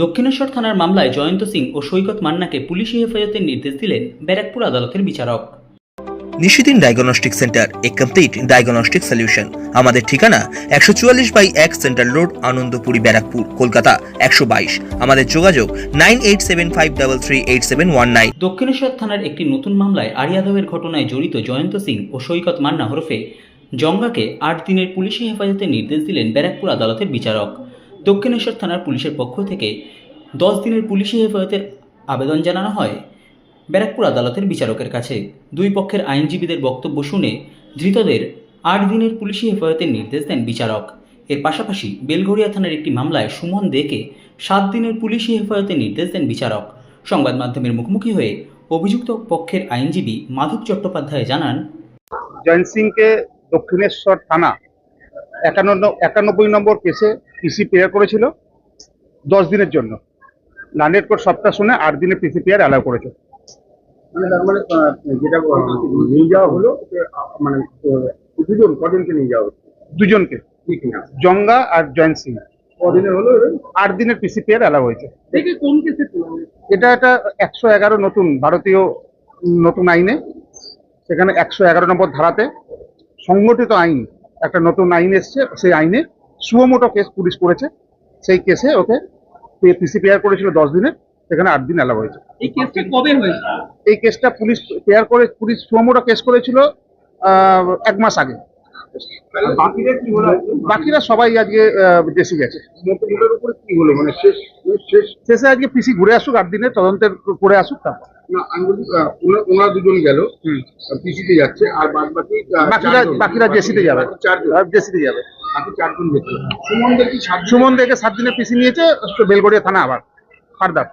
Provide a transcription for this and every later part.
দক্ষিণেশ্বর থানার মামলায় জয়ন্ত সিং ও সৈকত মান্নাকে পুলিশি হেফাজতের নির্দেশ দিলেন ব্যারাকপুর আদালতের বিচারক। Nishidin diagnostic centre A complete diagnostic solution আমাদের ঠিকানা একশো চুয়াল্লিশ বাই এক সেন্ট্রাল রোড আনন্দপুরি ব্যারাকপুর কলকাতা একশো বাইশ। আমাদের যোগাযোগ nine eight seven five double three eight seven one nine. Dakshineswar থানার একটি নতুন মামলায় আরিয়াদবের ঘটনায় জড়িত জয়ন্ত সিং ও সৈকত মান্না হরফে জঙ্গাকে আট দিনের পুলিশি হেফাজতের নির্দেশ দিলেন ব্যারাকপুর আদালতের বিচারক। দক্ষিণেশ্বর থানার পুলিশের পক্ষ থেকে দশ দিনের পুলিশি হেফাজতের আবেদন জানানো হয় ব্যারাকপুর আদালতের বিচারকের কাছে। দুই পক্ষের আইনজীবীদের বক্তব্য শুনে ধৃতদের আট দিনের পুলিশি হেফাজতের নির্দেশ দেন বিচারক। এর পাশাপাশি বেলঘরিয়া থানার একটি মামলায় সুমন দেকে সাত দিনের পুলিশি হেফাজতের নির্দেশ দেন বিচারক। সংবাদ মাধ্যমের মুখোমুখি হয়ে অভিযুক্ত পক্ষের আইনজীবী মাধব চট্টোপাধ্যায় জানান, জয়ন্ত সিংকে দক্ষিণেশ্বর থানা একান্ন একানব্বই নম্বর কেসে পিসি পেয়ার করেছিল দশ দিনের জন্য। লান্ডেড কোর্ট সপ্তাহ শুনে আট দিনের পিসি পেয়ার অ্যালাউ করেছে। মানে মানে যেটা নিয়ে যাওয়া হলো মানে দুজন কদিনকে নিয়ে যাওয়া হচ্ছে দুজনকে। জঙ্গা আর জয়ন্ত সিং। কদিনের হলো আট দিনের পিসি পেয়ার অ্যালাউ হয়েছে। কোন কেসে এটা একটা একশো এগারো নতুন ভারতীয় নতুন আইনে। সেখানে একশো এগারো নম্বর ধারাতে সংগঠিত আইন একটা নতুন আইন এসছে সেই আইনে সুমোটো কেস পুলিশ করেছে। সেই কেসে ওকে পিসি পেয়ার করেছিল দশ দিনের সেখানে আট দিন অ্যালাউ হয়েছে। এই কেসটা কবে হয়েছে? এই কেসটা পুলিশ পেয়ার করে পুলিশ সুমোটো কেস করেছিল আহ, এক মাস আগে। বাকিরা কি হলো বাকিরা সবাই আজকে আহ, দেশে গেছে। মোটরের উপরে কি হলো মানে শেষ শেষ। শেষে আজকে পিসি ঘুরে আসুক আট দিনের তদন্তের করে আসুক তারপর। না আমি বলছি ওনারা দুজন গেল পিসিতে যাচ্ছে আর বাদ বাকি বাকিরা বাকিরা জেসিতে যাবে। জেসিতে যাবে। বাকি চারজন যেতে সুমনদের কি সুমন থেকে সাত পিসি নিয়েছে বেলগড়িয়া থানা আবার ফারদার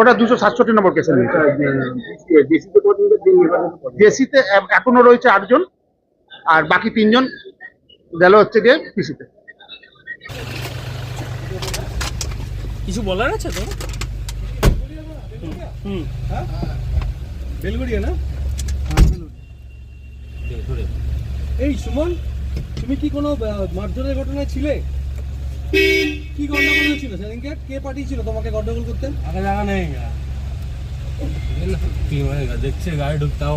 ওটা দুশো সাতষট্টি নম্বর কেসে? জেসিতে এখনও রয়েছে আটজন আর বাকি তিনজন গেল হচ্ছে গিয়ে পিসিতে। কিছু বলার আছে তো বেলগুড়িয়া না এই সুমন, তুমি কি কোনো মারধরের ঘটনায় ছিলে? কি গন্ডগোল হয়েছিল সেদিনকে? কে পাঠিয়েছিল তোমাকে গন্ডগোল করতে? আগে জায়গা নেই। দেখছে, গাড়ি ঢুকতাও